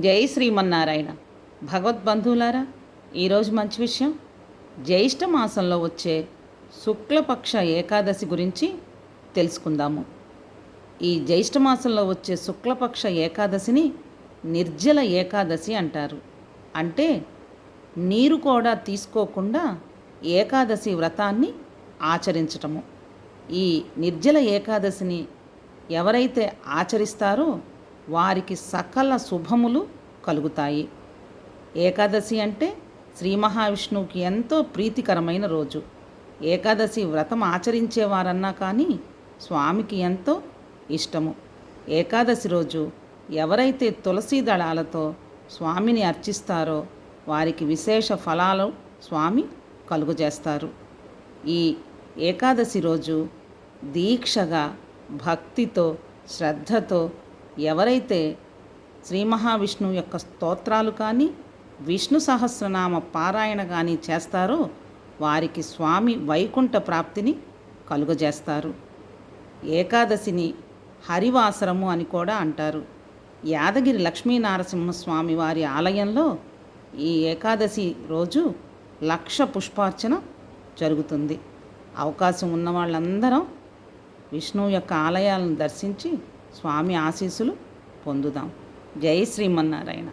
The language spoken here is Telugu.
జై శ్రీమన్నారాయణ. భగవద్బంధువులారా ఈరోజు మంచి విషయం. జ్యేష్ఠ మాసంలో వచ్చే శుక్లపక్ష ఏకాదశి గురించి తెలుసుకుందాము. ఈ జ్యేష్ఠ మాసంలో వచ్చే శుక్లపక్ష ఏకాదశిని నిర్జల ఏకాదశి అంటారు. అంటే నీరు కూడా తీసుకోకుండా ఏకాదశి వ్రతాన్ని ఆచరించటము. ఈ నిర్జల ఏకాదశిని ఎవరైతే ఆచరిస్తారో వారికి సకల శుభములు కలుగుతాయి. ఏకాదశి అంటే శ్రీ మహావిష్ణువుకి ఎంతో ప్రీతికరమైన రోజు. ఏకాదశి వ్రతం ఆచరించేవారన్నా కానీ స్వామికి ఎంతో ఇష్టము. ఏకాదశి రోజు ఎవరైతే తులసీ దళాలతో స్వామిని అర్చిస్తారో వారికి విశేష ఫలాలు స్వామి కలుగజేస్తారు. ఈ ఏకాదశి రోజు దీక్షగా భక్తితో శ్రద్ధతో ఎవరైతే శ్రీ మహావిష్ణువు యొక్క స్తోత్రాలు కానీ విష్ణు సహస్రనామ పారాయణ కానీ చేస్తారో వారికి స్వామి వైకుంఠ ప్రాప్తిని కలుగజేస్తారు. ఏకాదశిని హరివాసరము అని కూడా అంటారు. యాదగిరి లక్ష్మీనారసింహస్వామి వారి ఆలయంలో ఈ ఏకాదశి రోజు లక్ష పుష్పార్చన జరుగుతుంది. అవకాశం ఉన్న వాళ్ళందరం విష్ణువు యొక్క ఆలయాలను దర్శించి స్వామి ఆశీస్సులు పొందుదాం. జై శ్రీమన్నారాయణ.